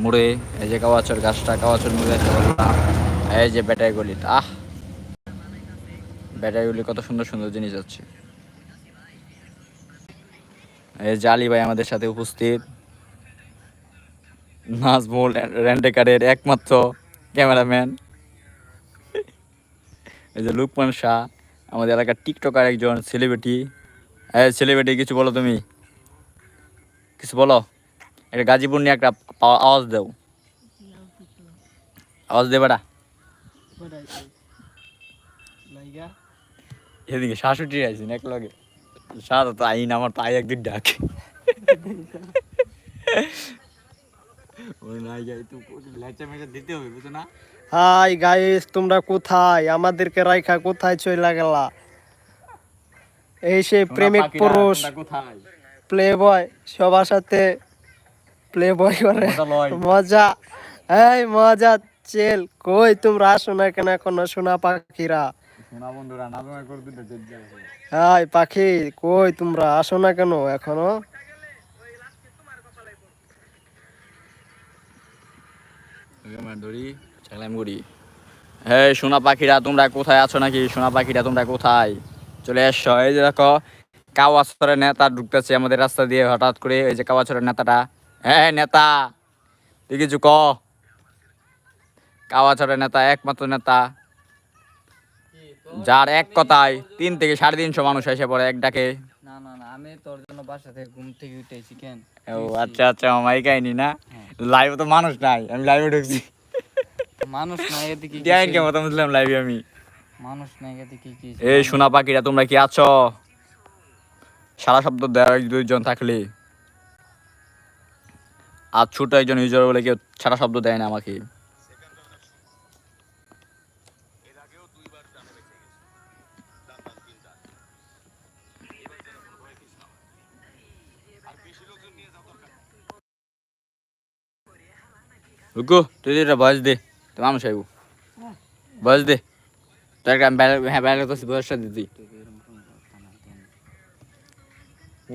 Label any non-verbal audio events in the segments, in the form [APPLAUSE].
মুড়ে, এই যে কাওয়াচর গাছটা কাওয়াচর মুড়ে এই যে ব্যাটারি গলি আহ! ব্যাটারি গুলি কত সুন্দর সুন্দর জিনিস আছে। এই আলী ভাই আমাদের সাথে উপস্থিত। নাজমুল রেন্টেকারের একমাত্র ক্যামেরাম্যান। এই যে লুকমান শাহ, আমাদের এলাকার টিকটকার একজন সেলিব্রিটি হ্যাঁ সেলিব্রিটি কিছু বলো তুমি? কিছু বলো? একটা গাজীপুর নিয়ে একটা আওয়াজ দাও। আওয়াজ দে বেটা। এদিকে শাশুটি আইসি এক লগে। সাদা তো আইন আমার পায়ে একদিন ডাক। ওই নাই গাই তো লেচা মেচা দিতে হবে বুঝো না? হাই গাইস তোমরা কোথায়? আমাদেরকে রাইখা কোথায় চলে গেলা? এই সেই প্রেমিক পুরুষ কোথায়? প্লে বয় সবার সাথে প্লে বয় করে। মজা এই মজা চেল। কই তোমরা আসো না কেন এখনও সোনা পাখিরা? হাই পাখি কই তোমরা আসো না কেন এখনও? হ্যাঁ সোনা পাখিরা তোমরা কোথায় আছো নাকি? সোনা পাখিরা তোমরা কোথায়? চলে এসছো এই যে দেখো কাওয়াছরের নেতা ঢুকতেছে আমাদের রাস্তা দিয়ে হঠাৎ করে। এই যে কাওয়াছরের নেতাটা হ্যাঁ নেতা। তুই কিছু ক? কাওয়াছরের নেতা একমাত্র নেতা। যার এক কথায় তিন থেকে সাড়ে তিনশো মানুষ এসে পড়ে এক ডাকে। না না না আমি তোর জন্য বাসা থেকে ঘুম থেকে উঠেছি কেন? ও আচ্ছা আচ্ছা মামাই কাহিনি না? লাইভে তো মানুষ নাই আমি লাইভে ঢুকছি। মানুষ নাই এদিকে ডিআইন কে লাইভে আমি। মানুষ নাই এদিকে কি এই সোনা পাখিরা তোমরা কি আছো? সারা শব্দ দেয় দুইজন থাকলে। আর ছোট একজন ইউজার বলে কেউ ছাড়া শব্দ দেয় না আমাকে। রুকু, তুই এটা বয়স দে। তুই মানুষ আইবো বয়স দে। তোর একটা হ্যাঁ ব্যালে তো বয়সটা দিতি।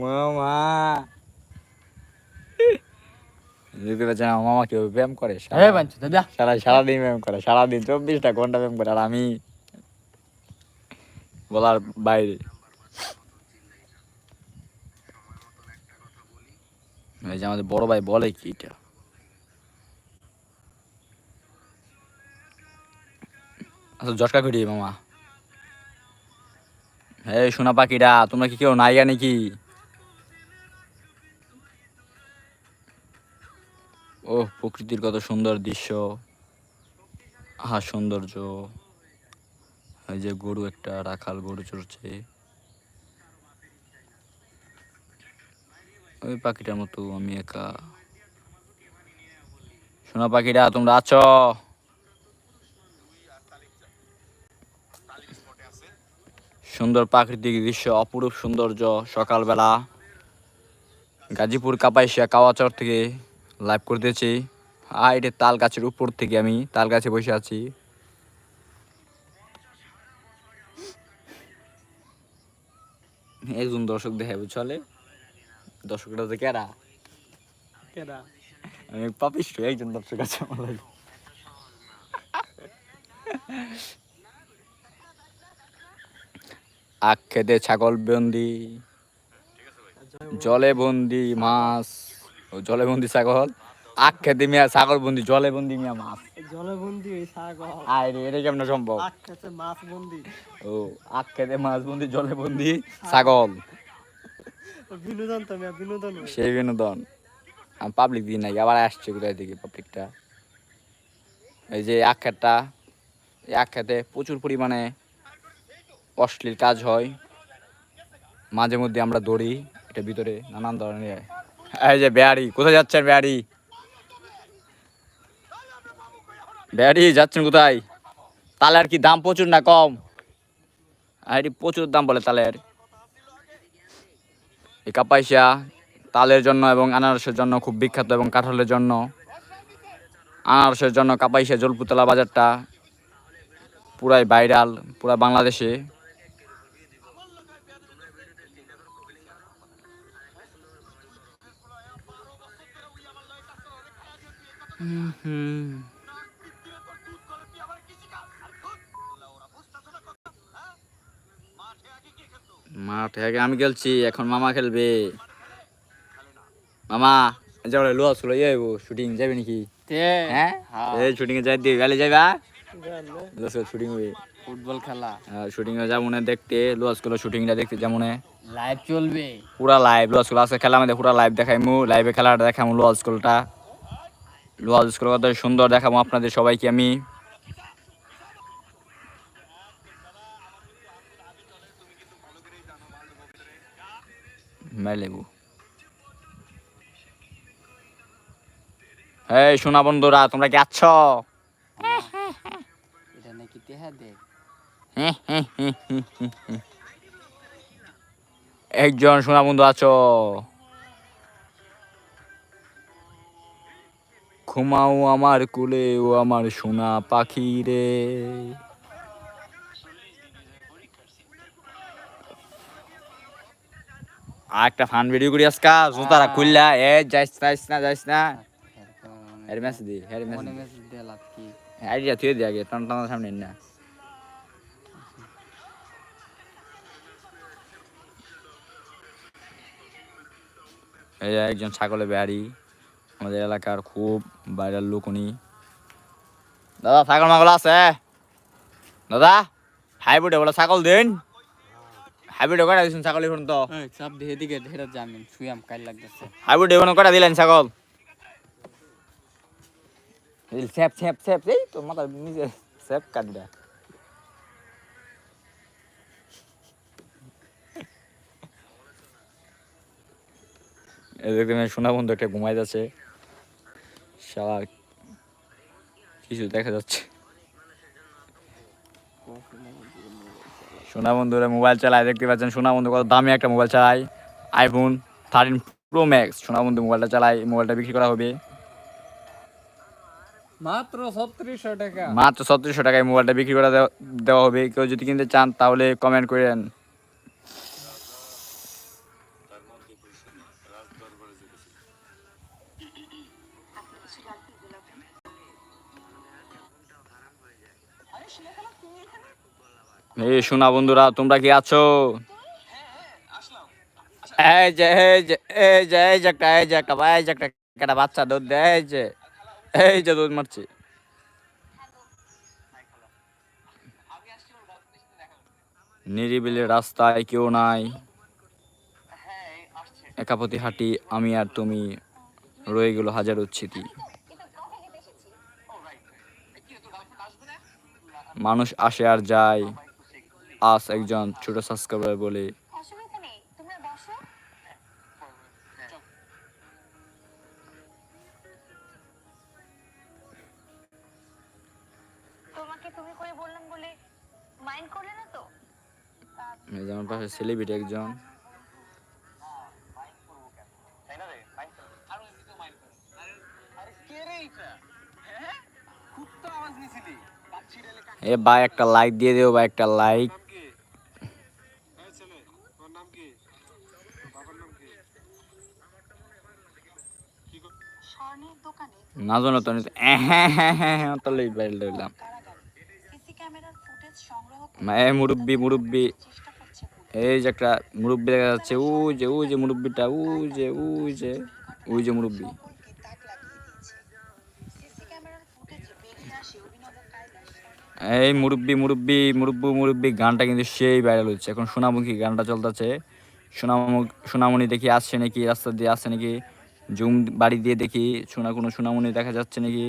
মামা। মামা কেউ ব্যায়াম করে? সারা- হ্যাঁ সারাদিন ব্যায়াম করে সারাদিন চব্বিশটা ঘণ্টা ব্যায়াম করে আর আমি বলার বাইরে। এই যে আমাদের বড় ভাই বলে কি এটা? আচ্ছা জটকা মামা। এই সোনা পাখিরা তোমরা কি কেউ নাইয়া নাকি? ও প্রকৃতির কত সুন্দর দৃশ্য। আহা, সৌন্দর্য। এই যে গরু একটা, রাখাল গরু চড়ছে। ওই পাখিটার মতো আমি একা। সোনা পাখিটা, তোমরা আছো? সুন্দর প্রাকৃতিক দৃশ্য, অপরূপ সৌন্দর্য, সকালবেলা। গাজীপুর কাপাইশিয়া কাওয়াচর থেকে লাইভ করতেছি আর এটা তাল গাছের উপর থেকে আমি তাল গাছে বসে আছি। একজন দর্শক দেখাবে চলে দর্শকটা তো কেরা? আমি পাপিষ্ট একজন দর্শক আছে আমার লাগে। আখ খেতে ছাগল বন্দি জলে বন্দি মাছ। ও জলে বন্দি ছাগল। আখ খেতে মিয়া ছাগল বন্দি জলে বন্দি মিয়া মাছ। জলে বন্দি ওই সাগর আয় রে এটা কেমন সম্ভব? মাছ বন্দি ও আখ খেতে মাছ বন্দি জলে বন্দি ছাগল বিনোদন তো মিয়া বিনোদন সেই বিনোদন। আমি পাবলিক দিই নাই আবার আসছে কোথায় থেকে পাবলিকটা এই যে এই প্রচুর পরিমাণে অশ্লীল কাজ হয়। মাঝে মধ্যে আমরা দৌড়ি এটা ভিতরে নানান ধরনের এই যে বেয়ারি কোথায় যাচ্ছেন বেয়ারি বেয়ারি যাচ্ছেন কোথায়? তালের কি দাম প্রচুর না কম? আর প্রচুর দাম বলে তালের। এই কাপাইশা তালের জন্য এবং আনারসের জন্য খুব বিখ্যাত এবং কাঁঠালের জন্য। আনারসের জন্য কাপাইশা জলপুতলা বাজারটা পুরাই ভাইরাল, পুরা বাংলাদেশে। মাঠে আগে আমি খেলছি এখন মামা খেলবে। মামা যাবে লোয়া ছিল যাইবো শুটিং যাবে নাকি? হ্যাঁ? হ্যাঁ। এই শুটিং এ যাই দিয়ে গালি যাইবা? শুটিং হবে। ফুটবল খেলা। শুটিং এ যাব না দেখতে লুয়াসগুলো শুটিংটা দেখতে যেমন লাইভ চলবে। পুরা লাইভ লুয়াসগুলো আছে খেলা আমাদের পুরা লাইভ দেখাইমু লাইভে খেলাটা দেখামু লুয়াস স্কুলটা লুয়াস স্কুল কত সুন্দর দেখাবো আপনাদের সবাইকে আমি। মেলেবু এই সোনা বন্ধুরা তোমরা কি আছো? এটা নাকি তেহা দে একজন সোনা বন্ধু আছো। ঘুমাও আমার কুলে ও আমার সোনা পাখি রে। একটা ফান ভিডিও করি আজকা জুতারা খুললা এ যাইস না যাইস না যাইস না। হের মেসেজ দি হের মেসেজ দে লাভ কি? আইডিয়া থুয়ে দিয়ে আগে টান টান সামনে না। এই একজন ছাগলের বেহারি আমাদের এলাকার খুব বাইরের লোক উনি। দাদা ছাগল মাগল আছে? দাদা হাইব্রিড বলে ছাগল দিন। হাইব্রিড কটা দিচ্ছেন ছাগল এখন তো? এদিকে ঢেরা জামিন শুয়াম কাল লাগতেছে হাইব্রিড এখন কটা দিলেন ছাগল? স্যাপ স্যাপ স্যাপ এই তো মাথা নিজে স্যাপ কাটবে। এদিকে সোনা বন্ধু একটা ঘুমাই যাচ্ছে। শালা কিছু দেখা যাচ্ছে। সোনা বন্ধুরা মোবাইল চালায় দেখতে পাচ্ছেন সোনা বন্ধু কত দামি একটা মোবাইল চালায়। আইফোন থার্টিন প্রো ম্যাক্স সোনা বন্ধু মোবাইলটা চালায় মোবাইলটা বিক্রি করা হবে। মাত্র টাকা। মাত্র সতেরোশো টাকায় মোবাইলটা বিক্রি করা দেওয়া- দেওয়া হবে। কেউ যদি কিনতে চান তাহলে কমেন্ট করেন। এই শোনা বন্ধুরা, তোমরা কি আছো? এই যে এই যে এই যে, এই একটা, এই যে একটা একটা বাচ্চা দুধ দেয় যে, এই যে দুধ মারছে। নিরিবিলি রাস্তায় কেউ নাই। একাপতি হাঁটি, আমি আর তুমি রয়ে গেল হাজার স্মৃতি। মানুষ আসে আর যায়। আজ একজন ছোট সাবস্ক্রাইবার বলে। অসুবিধা নেই তোমরা বসো। তোমাকে তুমি করে বললাম বলে মাইন্ড করলে না তো? এই যে আমার পাশে সেলিব্রিটি একজন। এ ভাই একটা লাইক দিয়ে দিও ভাই একটা লাইক না জানো তো হ্যাঁ হ্যাঁ হ্যাঁ হ্যাঁ তাহলে বাইরে দিলাম সিসি ক্যামেরার ফুটেজ সংগ্রহ এ মুরব্বি মুরব্বি, এই যে একটা মুরব্বি দেখা যাচ্ছে ও যে ও যে মুরব্বিটা ও যে ও যে ওই যে মুরব্বি। এই মুরব্বি মুরব্বি, মুরব্বু, মুরব্বি, গানটা কিন্তু সেই ভাইরাল হচ্ছে। এখন সোনামুখী গানটা চলতেছে। সোনামুখ, সোনামণি দেখি আসছে নাকি, রাস্তা দিয়ে আসছে নাকি? জুম বাড়ি দিয়ে দেখি সোনা কোনো সোনামণি দেখা যাচ্ছে নাকি?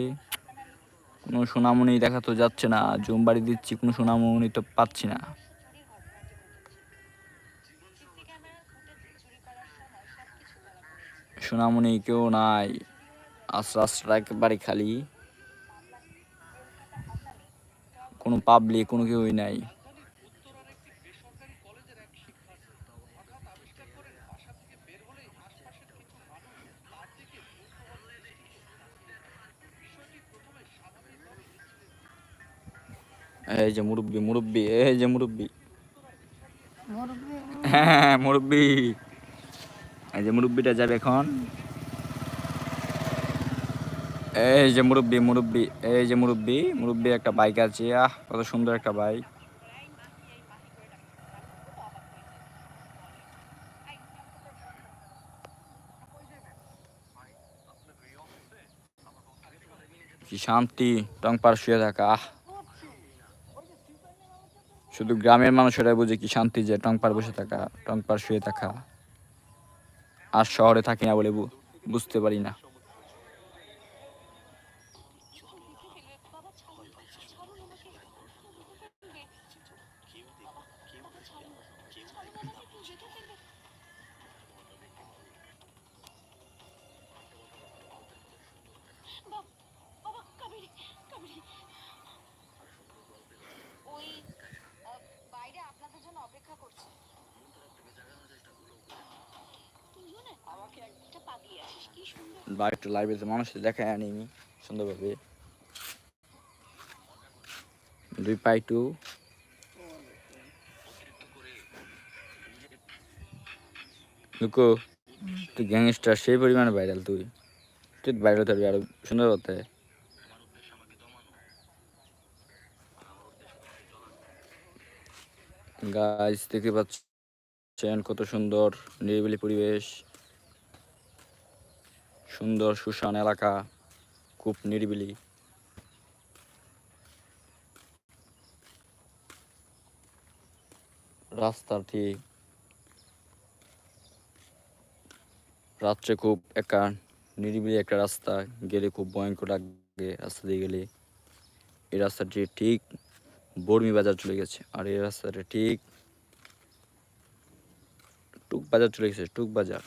কোনো সোনামণি দেখা তো যাচ্ছে না। জুম বাড়ি দিচ্ছি, কোনো সোনামণি তো পাচ্ছি না। সোনামণি কেউ নাই। আস্তে আস্তে একেবারে খালি। কোনো পাবলিক কোনো কেউই নাই। এই যে মুরব্বি মুরব্বি এই যে মুরব্বি। হ্যাঁ মুরব্বি। এই যে মুরব্বিটা যাবে এখন। এই যে মুরব্বি মুরব্বি এই যে মুরব্বি মুরব্বি একটা বাইক আছে আহ কত সুন্দর একটা বাইক। কি শান্তি টং পার শুয়ে থাকা আহ। শুধু গ্রামের মানুষেরাই বুঝে কি শান্তি যে টং পার বসে থাকা, টং পার শুয়ে থাকা। আর শহরে থাকি না বলে বুঝতে পারি না। সুন্দর বাইকটা লাইব্রেরিতে মানুষের দেখায় আনিনি সুন্দরভাবে। দুই পাই টু লুকো, তুই গ্যাংস্টার সেই পরিমাণে ভাইরাল তুই। তুই ভাইরাল থাকবি আরও সুন্দর হতে। গাছ দেখতে পাচ্ছেন কত সুন্দর, নিরিবিলি পরিবেশ। সুন্দর সুশান এলাকা, খুব নিরিবিলি। রাস্তা ঠিক। রাত্রে খুব একা, নিরিবিলি একটা রাস্তা, গেলে খুব ভয়ঙ্কর লাগে রাস্তা দিয়ে গেলে। এই রাস্তাটি ঠিক বর্মি বাজার চলে গেছে, আর এই রাস্তাটা ঠিক টুক বাজার চলে গেছে, টুক বাজার।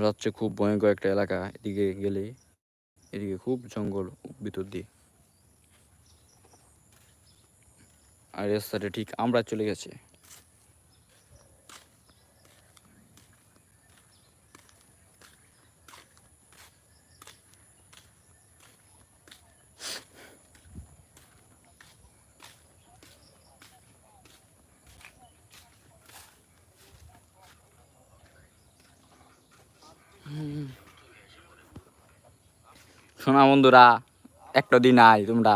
রাত্রে খুব ভয়ঙ্কর একটা এলাকা এদিকে গেলে এদিকে খুব জঙ্গল ভিতর দিয়ে। আর রাস্তাটা ঠিক আমরা চলে গেছে। শোনা বন্ধুরা একটা দিন আয় তোমরা।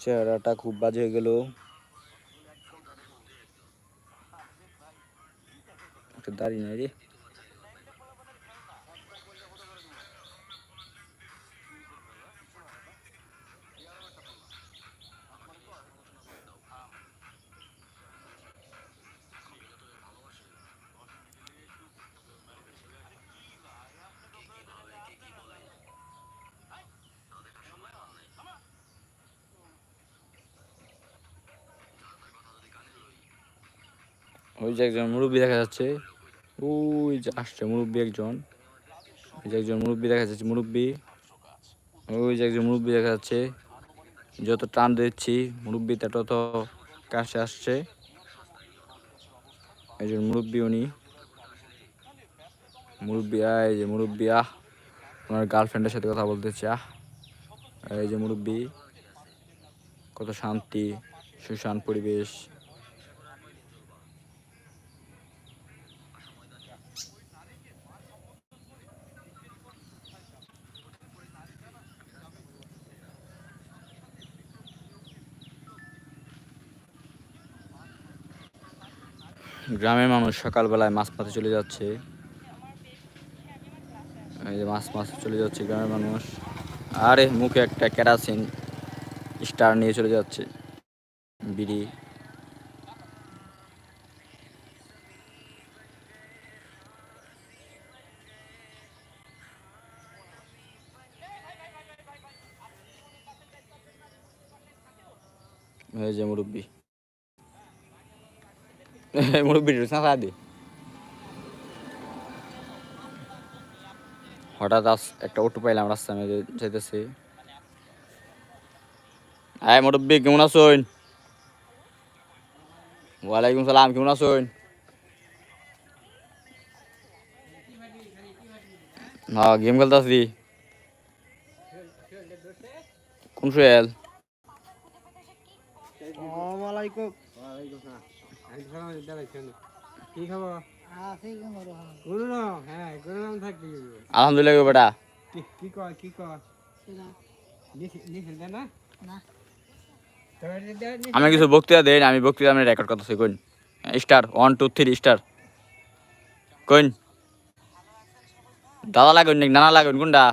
চেহারাটা খুব বাজে হয়ে গেল। দাঁড়িয়ে নাই রে। ওই যে একজন মুরব্বী দেখা যাচ্ছে। ওই যে আসছে মুরব্বী একজন। ওই যে একজন মুরব্বী দেখা যাচ্ছে, মুরব্বী। ওই যে একজন মুরব্বী দেখা যাচ্ছে। যত টান দিচ্ছি মুরব্বীটা তত কাছে আসছে। একজন মুরব্বী উনি। মুরব্বী, এই যে মুরব্বী, আহ! ওনার গার্লফ্রেন্ডের সাথে কথা বলতেছে, আহ! এই যে মুরব্বী, কত শান্তি, সুশান পরিবেশ। গ্রামের মানুষ সকালবেলায় মাছ মারতে চলে যাচ্ছে। এই যে মাছ মাছ চলে যাচ্ছে গ্রামের মানুষ। আরে, মুখে একটা কেরাসিন স্টার নিয়ে চলে যাচ্ছে। বিড়ি। এই যে মুরব্বী। [LAUGHS] মুরব্বী সাঁচা দি হঠাৎ আস একটা অটো পাইলাম রাস্তা মেয়ে যেতেছি। আয় মুরব্বী কেমন আছেন? ওয়ালাইকুম সালাম কেমন আছেন? হ্যাঁ গেম খেলতেছি। কোন সোহেল? আসসালামু হ্যাঁ থাকবি। আলহামদুলিল্লাহ বেটা। কি কি কর কি না। আমি কিছু বক্তৃতা দেন আমি বক্তৃতা আমি রেকর্ড করতেছি কোন star one two three star কোন দাদা লাগুন নাকি নানা লাগুন কোনটা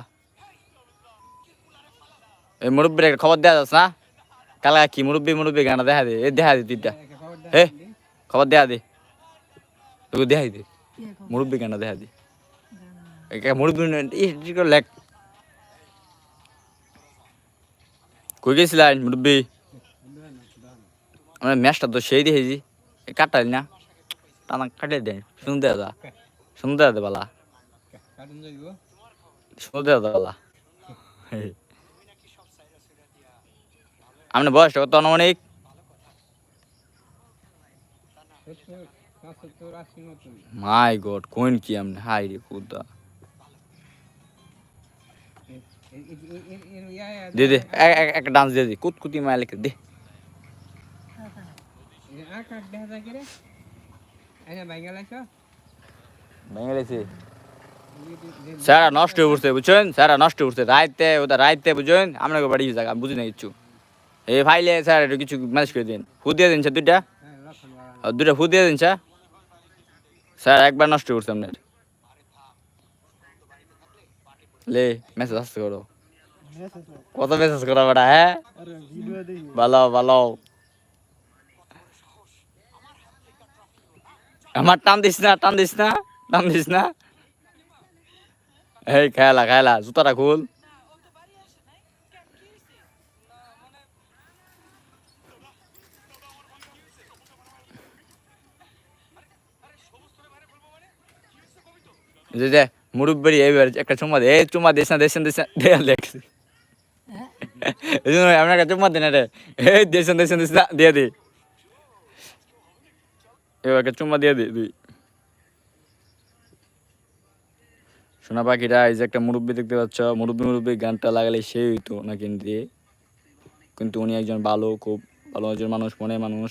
এই মুরব্বীর খবর দেওয়া যাচ্ছে না? কালা কি মুরব্বী মুরব্বী গানা দেখা দে এ দেখা দে তিনটা এ খবর দেয়া দে। তোকে দেখাই দে। মুরব্বী কেন দেখা দে? মুরব্বী লেখ। কই গেছিলেন মুরব্বী? আমরা ম্যাচটা তো সেই দেখেছি কাটাল না? টানা কাটিয়ে দেয় শুনতে দাদা শুনতে দাদা বালা। কাটুন যাইব শুনতে দাদা বালা। [LAUGHS] আপনার বয়সটা কত অনেক মাই গড, কোন কি আপনি হাই রে কুদা দে দে, এক- এক- একটা ডান্স দিয়ে দি, কুতকুতি মায়া লিখে, দে। আকাশ দেখা যায় কি রে এনে বাইঙ্গাল আছো বাংলাদেশে স্যারা নষ্ট হয়ে পড়ছে, বুঝছেন? স্যারা নষ্ট পড়ছে, রাইতে, ওটা রাইতে, বুঝছেন? আপনাকে বাড়ি জায়গা বুঝি না কিচ্ছু এই ফাইলে স্যার, একটু কিছু ম্যানেজ করে দিন। দিয়ে দিন, স্যার, দুইটা। দুইটা ফু দিয়ে দিন স্যার, একবার নষ্ট করছে আপনার। লে মেসেজ আসতে করো। কত মেসেজ করো বেটা হ্যাঁ? ভালো ভালো। আমার টান দিস না, টান দিস না, টান দিস না। এই, খেলা খেলা, জুতাটা খুল। যে যে, মুরব্বী এইবার একটা চুমা দে, এই চুমা দিস না দিস না দিস না দেখছি এই জন্য দিন রে। এই দিস না দিস না দিয়ে দি এবার একটা চুমা দিয়ে দি তুই সোনা পাখিটা এই যে একটা মুরব্বী দেখতে পাচ্ছ, মুরব্বী মুরব্বী, গানটা লাগালে সেই হইতো না কিন্তু কিন্তু উনি একজন ভালো, খুব ভালো একজন মানুষ মনে মানুষ।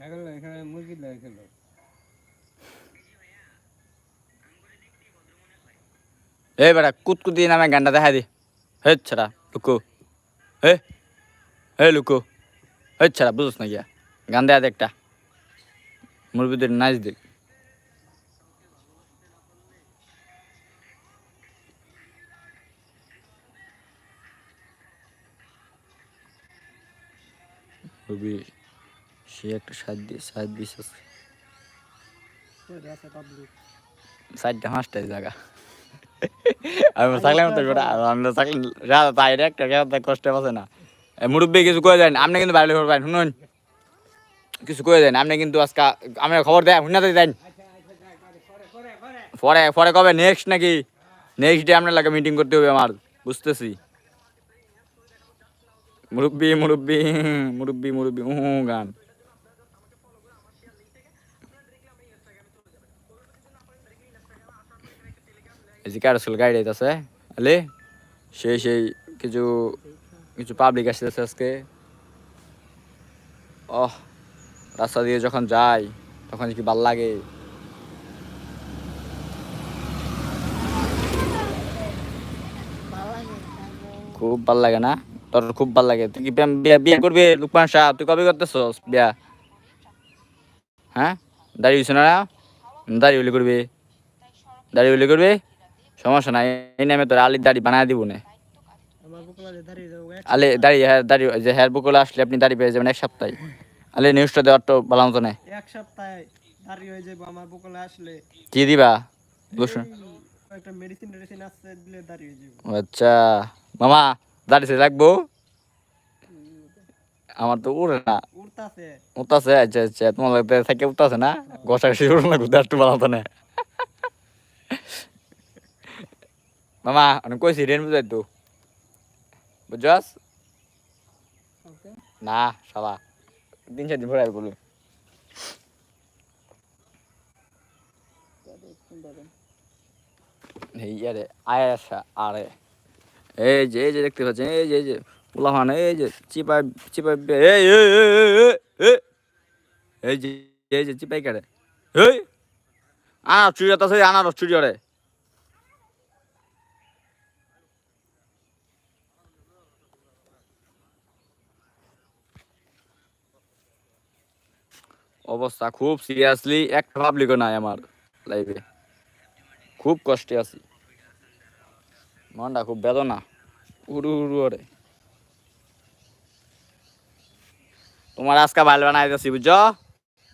ছাগল এখানে মুরগি লাগছিল এই বেটা, কুতকুতি নামে গানটা দেখা দি। হে ছাড়া, লুকো। হে হে, লুকো। হে ছাড়া বুঝছ না গিয়া গান দেয়া দে একটা। মুরব্বীদের নাচ দেখ। মুরব্বী সে একটা দিয়ে দিস জায়গা। আমি থাকলাম তো গোটা আমরা থাকলে রাত তাই একটা কষ্ট পাচ্ছে না। মুরব্বী কিছু করে দেন আপনি কিন্তু বাইরে করবেন শুনুন। কিছু করে দেন আপনি কিন্তু আজকে আমি খবর দেয় শুনাতে দেন। পরে পরে কবে নেক্সট নাকি? নেক্সট ডে আপনার লাগে মিটিং করতে হবে আমার বুঝতেছি। মুরব্বী মুরব্বী মুরব্বী মুরব্বী উ গান। এই যে ক্যারোসেল আছে আলে? সেই সেই কিছু কিছু পাবলিক আসতেছে আজকে। ওহ রাস্তা দিয়ে যখন যাই, তখন কি ভালো লাগে? খুব ভালো লাগে না? তোর খুব ভালো লাগে। তুই কি বিয়া বিয়া করবি, লুকমান শাহ? তুই কবে করতেছস বিয়া? হ্যাঁ? দাড়ি হইছে না? দাড়ি হইলে করবি? দাড়ি হইলে করবি? সমস্যা নাই এই নামে তোর আলির দাড়ি বানায় দিব না। আলে দাড়ি হ্যাঁ দাড়ি যে হেয়ার বুকলে আসলে আপনি দাড়ি পেয়ে যাবেন এক সপ্তাহে। আলে নিউজটা দেওয়ার তো ভালো মতো নেই। এক সপ্তাহে দাঁড়িয়ে হয়ে যাব আমার বুকলে আসলে। কি দিবা? লোশন একটা মেডিসিন টেডিসিন আসছে দিলে দাঁড়িয়ে হয়ে যাব। আচ্ছা। মামা দাড়ি সে রাখব? আমার তো উড়ে না। উড়তাছে। উঠতেছে আচ্ছা আচ্ছা। তোমার লাগতে থেকে না? ঘষা ঘষি উড়ে না ঘুরতে একটু ভালো মতো নেই। মামা অনেক কইছি রেন বুঝাই তো বুঝছস না সালা তিন চার দিন ভরে আর বলুন ইয়ারে আয় আসা আরে এই যে এই যে দেখতে পাচ্ছেন এই যে এই যে পোলাহান এই যে চিপা চিপা এই এই যে এই যে চিপাই কারে এই আনারস চুরি আছে আনারস চুরি রে অবস্থা খুব সিরিয়াসলি একটা পাবলিকও নাই আমার লাইফে খুব কষ্টে আছি। মনটা খুব বেদনা। উড়ু উড়ু ওরে। তোমার আজকা ভাইল বানাই দিচ্ছি বুঝছ?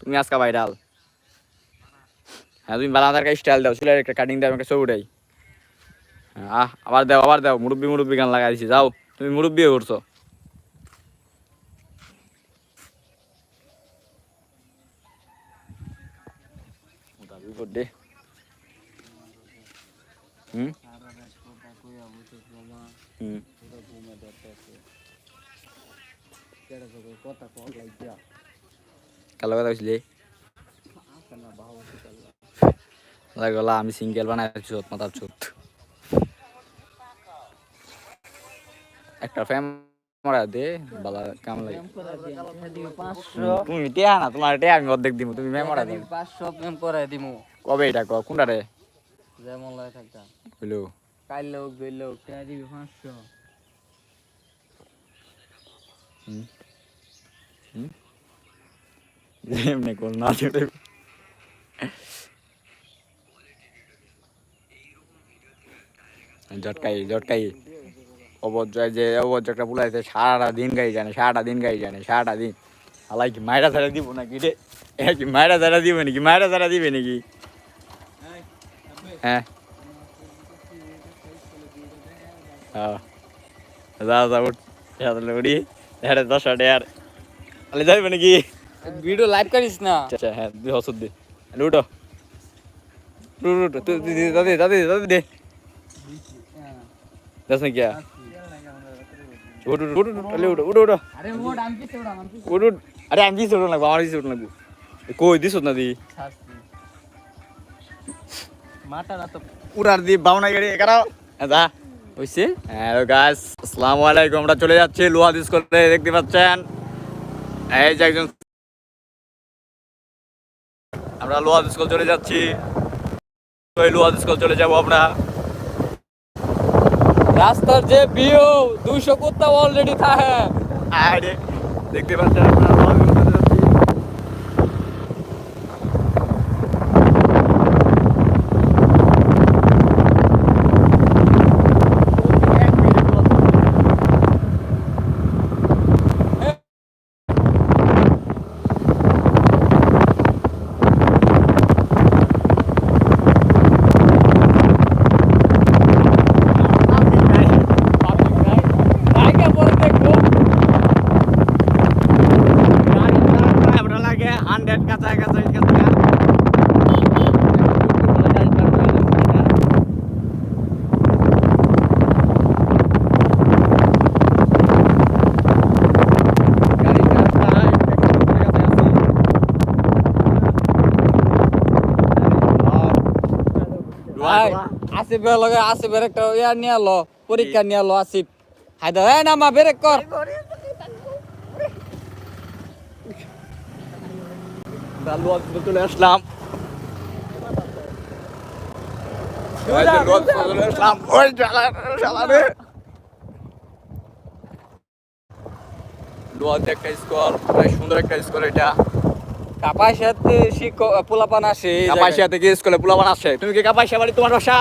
তুমি আজকা ভাইরাল হ্যাঁ তুমি বালাদার কাছে স্টাইল দাও চুলের একটা কাটিং দাও একটা ছবি হ্যাঁ আহ, আবার দাও আবার দাও মুরব্বি মুরব্বি গান লাগাই দিছি যাও। তুমি মুরব্বি করছ। দে হুম আমি সিঙ্গেল বানাই চোত মাথার চোত একটা ফ্যাম মরা দে বালা কাম লাগে তুমি টিয়া না তোমার টিয়া আমি অর্ধেক দিব তুমি মেমরা দিও পাঁচশো প্রেম করাই দিমু কবে এটা ক কোনটা রে যেমন লাগে থাকতা হইল। কাল লোক লোক টাকা দিবি পাঁচশো। এমনি কোন না ছেড়ে জটকাই জটকাই। অবজ্জয় যে অবজ্জয়টা বুলাইছে সারাটা দিন গাই জানে সারাটা দিন গাই জানে সারাটা দিন। আলাই কি মায়েরা ছাড়া দিব নাকি রে? এ কি মায়েরা ছাড়া দিবে নাকি? মায়েরা ছাড়া দিবে নাকি? হ্যাঁ হ্যাঁ যা যা উঠ তাহলে উড়ি হ্যাঁ দশ আর তাহলে যাইবে নাকি ভিডিও লাইভ করিস না আচ্ছা আচ্ছা হ্যাঁ তুই হসুদ দে লুটো লুটো তুই তুই দাদি দাদি দাদি দে দশ না কিয়া উঠ উঠ উঠ উঠ তাহলে উঠ উঠ উঠ আরে মোট আমি পিছে উড়াম আমি পিছে উঠ উঠ আরে আমি দিস উঠ লাগবো আমার দিস উঠ লাগবো কই দিস উড়ার দি বাউনা গাড়ি একারাও যা। হইছে? হ্যালো গাইস আসসালামু আলাইকুম। আমরা চলে যাচ্ছি দেখতে পাচ্ছেন? এই যে একজন আমরা স্কুল চলে যাচ্ছি। ওই লোহা স্কুল চলে যাব আমরা। রাস্তার যে ভিউ দুইশো কুত্তা অলরেডি থাকে। আরে দেখতে পাচ্ছেন আমরা লোহা স্কুল চলে যাচ্ছি বাইকে পরে দেখব আমরা লাগে হান্ড্রেড কাঁচা কাঁচা কাঁচা ভাই আসিফের লগে আসিফের একটা ইয়া নিয়ে লো পরীক্ষা নিয়ে লো আসিফ। হায়দা না মা বেরেক কর। চলে আসলাম। চলে আসলাম। ওই জ্বালা জ্বালা রে লোহাতে একটা স্কোর প্রায় সুন্দর একটা স্কোর এটা। কাপাই সাথে শিক্ষক পোলাপান আসে কাপাসিয়া থেকে স্কুলে পোলাবান আসে। তুমি কি কাপাসিয়া বাড়ি তোমার বাসা?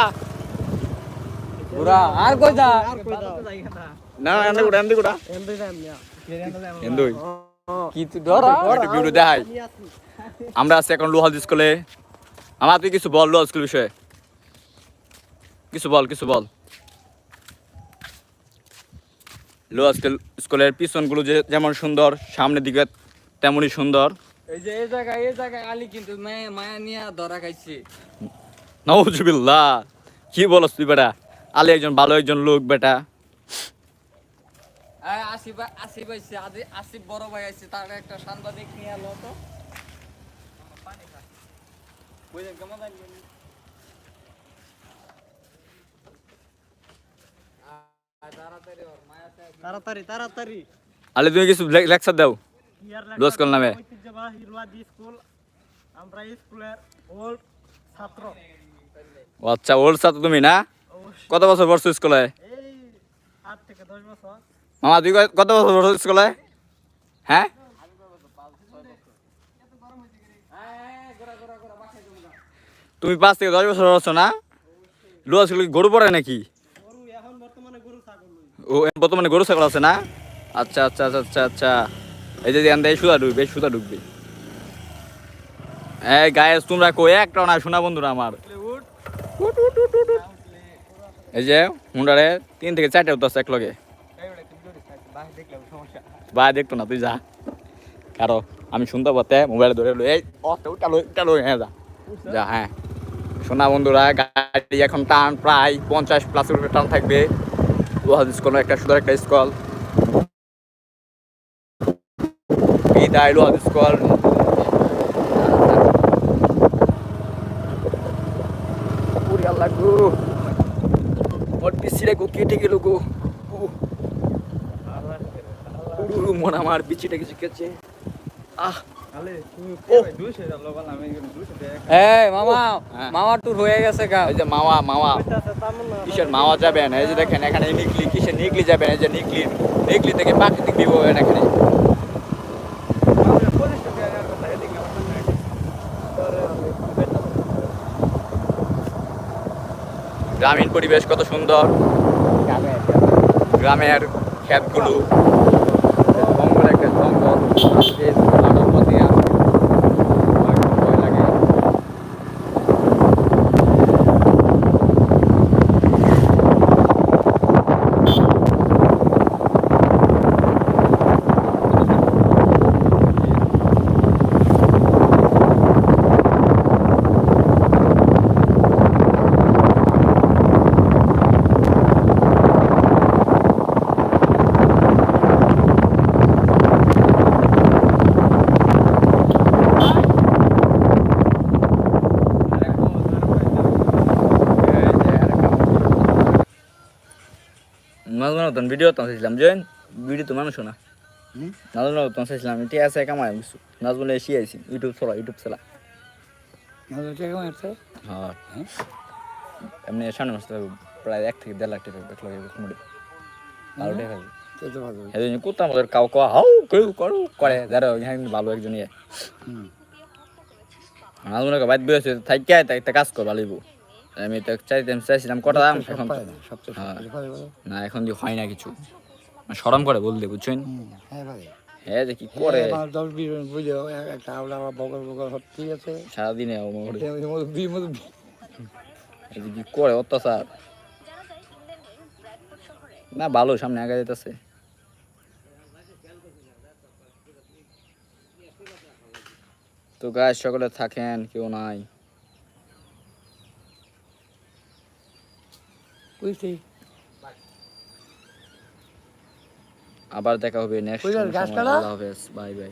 একটু ভিডিও দেখাই। আমরা আছি এখন লোহাল স্কুলে আমার তুই কিছু বল লোহাল স্কুল বিষয়ে। কিছু বল কিছু বল। লোহাল স্কুল স্কুলের পিছনগুলো যে যেমন সুন্দর সামনের দিকে তেমনই সুন্দর। এই যে এই জায়গায় এই জায়গায় আলি কিন্তু মায়া মায়া নিয়ে ধরা খাইছে। নওজুবিল্লাহ কি বলস তুই বেটা? আলী একজন ভালো একজন লোক বেটা আসিফ আসিফ আইছে আসিফ বড় ভাই আইছে তার একটা সাংবাদিক নিয়ে আলো তো তাড়াতাড়ি তাড়াতাড়ি আলে তুমি কিছু লেকচার দাও দোষ কল নামে স্কুল আমরা স্কুলের ওল্ড ছাত্র আচ্ছা ওল্ড ছাত্র তুমি না কত বছর পড়ছো স্কুলে? মামা, তুই কত বছর পড়ছো স্কুলে? হ্যাঁ? তুমি পাঁচ থেকে দশ বছর পড়ছো না? লুয়া স্কুলে কি গরু পড়ে নাকি? ও বর্তমানে গরু ছাগল আছে না? আচ্ছা আচ্ছা আচ্ছা আচ্ছা আচ্ছা। এই যে এখান থেকে সুতা ঢুকবে সুতা ঢুকবে এই গায়ে তোমরা কই? একটা না শোনা বন্ধুরা আমার। উঠ। এই যে হুন্ডারে তিন থেকে চারটে উঠতেছে এক লগে বা দেখতো না তুই যা। কারও আমি শুনতে পাতে মোবাইলে ধরে এই উঠালো হ্যাঁ যা। যা হ্যাঁ। শোনা বন্ধুরা গাড়ি এখন টান প্রায় পঞ্চাশ প্লাস টান থাকবে। ওয়াজ স্কুল একটা সুন্দর একটা স্কুল। বিদায় লোহাদ স্কুল। আল্লাহ গো কেটে গেল গো। মন আমার পিছিয়ে কিছু কেছে আহ। মামা হ্যাঁ। মামা ট্যুর হয়ে গেছে গা। এই যে মামা মামা। কিসের মামা যাবেন? এই যে দেখেন এখানে নিকলি কিসের নিকলি যাবেন? এই যে নিকলি নিকলি থেকে প্রাকৃতিক এখানে। গ্রামীণ পরিবেশ কত সুন্দর। গ্রামের ক্ষেতগুলো জঙ্গল একটা জঙ্গল যে হাঁটার পথে আর ভয় ভয় লাগে নাজমা নতুন ভিডিও তো চাইছিলাম যে ভিডিও তো মানুষ না। নতুন চাইছিলাম ঠিক আছে কামাই কিছু। নাজমুল এসে আইছি ইউটিউব চলা ইউটিউব চলা হ্যাঁ। এমনি সামনে মাস প্রায় এক থেকে দেড় লাখ টাকা দেখল মোটামুটি ভালো আমাদের কাউ কাউ হাউ কেউ করু করে। যারা এখানে ভালো একজন ইয়ে থাকি তাই কাজ কর ভালো আমি তো চাইতাম চাইছিলাম কটা দাম? এখন হ্যাঁ। না এখন দিয়ে হয় না কিছু। মানে সরম করে বলতে বুঝছেন? হ্যাঁ যে কি করে? দশ বিশ বুঝে একটা আওলা বগল বগল হচ্ছে আছে। সারাদিনে কি করে অত্যাচার। না ভালো সামনে আগে যেতেছে। তো গাছ সকলে থাকেন কেউ নাই। বুঝছি আবার দেখা হবে নেক্সট গাছ কাটা? আল্লাহ হাফেজ বাই বাই।